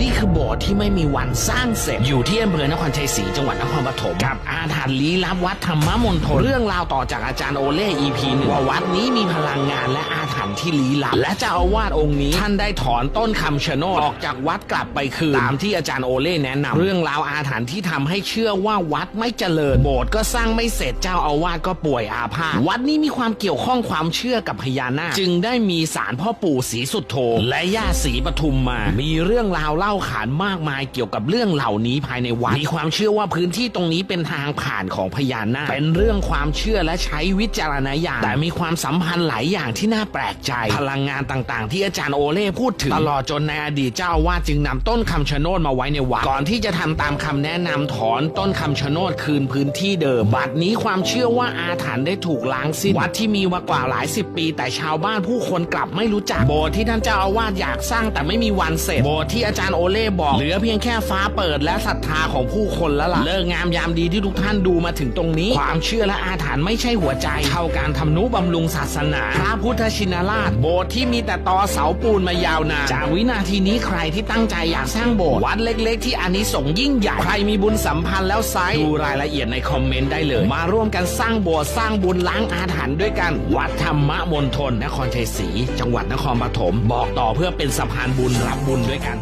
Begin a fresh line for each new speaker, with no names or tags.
นี่คือโบสถ์ที่ไม่มีวันสร้างเสร็จ อยู่ที่อำเภอนครชัยศรีจังหวัดนครปฐมกับอาถรรพ์ลี้ลับวัดธรรมมณฑลเรื่องราวต่อจากอาจารย์โอเล่ EP หนึ่งว่าวัดนี้มีพลังงานและอาถรรพ์ที่ลี้ลับ และเจ้าอาวาสองค์นี้ท่านได้ถอนต้นคำชะโนดออกจากวัดกลับไปคืนตามที่อาจารย์โอเล่แนะนำเรื่องราวอาถรรพ์ที่ทำให้เชื่อว่าวัดไม่เจริญโบสถ์ก็สร้างไม่เสร็จเจ้าอาวาสก็ป่วยอาพาธวัดนี้มีความเกี่ยวข้องความเชื่อกับพญานาคจึงได้มีศาลพ่อปู่ศรีสุดโธและย่าศรีปทุมมา มีเรื่องราวเล่าขานมากมายเกี่ยวกับเรื่องเหล่านี้ภายในวัดมีความเชื่อว่าพื้นที่ตรงนี้เป็นทางผ่านของพญานาคเป็นเรื่องความเชื่อและใช้วิจารณญาณแต่มีความสัมพันธ์หลายอย่างที่น่าแปลกใจ พลังงานต่างๆ ที่อาจารย์โอเล่พูดถึง ตลอดจนในอดีตเจ้าอาวาสจึงนำต้นคำชะโนดมาไว้ในวัดก่อนที่จะทำตามคำแนะนำถอนต้นคำชะโนดคืนพื้นที่เดิมบัดนี้ความเชื่อว่าอาถรรพ์ได้ถูกล้างสิ้นวัดที่มีมากว่าหลายสิบปี แต่ชาวบ้านผู้คนกลับไม่รู้จักโบสถ์ที่ท่านเจ้าอาวาสอยากสร้างแต่ไม่มีวันเสร็จโบสถ์ที่อาจารย์โอโอเล่บอก เหลือเพียงแค่ฟ้าเปิดและศรัทธาของผู้คนแล้วล่ะ เลิกงามยามดีที่ทุกท่านดูมาถึงตรงนี้ ความเชื่อและอาถรรพ์ไม่ใช่หัวใจ เท่าการทำนุบำรุงศาสนาพระพุทธชินราช โบสถ์ที่มีแต่ตอเสาปูนมายาวนานจากวินาทีนี้ใครที่ตั้งใจอยากสร้างโบสถ์วัดเล็ก ๆ ที่อานิสงส์ยิ่งใหญ่ใครมีบุญสัมพันธ์แล้วไซดูรายละเอียดในคอมเมนต์ได้เลย มาร่วมกันสร้างโบสถ์สร้างบุญล้างอาถรรพ์ด้วยกันวัดธรรมมณฑลนครชัยศรีจังหวัดนครปฐมบอกต่อเพื่อเป็นสะพานบุญรับบุญด้วยกัน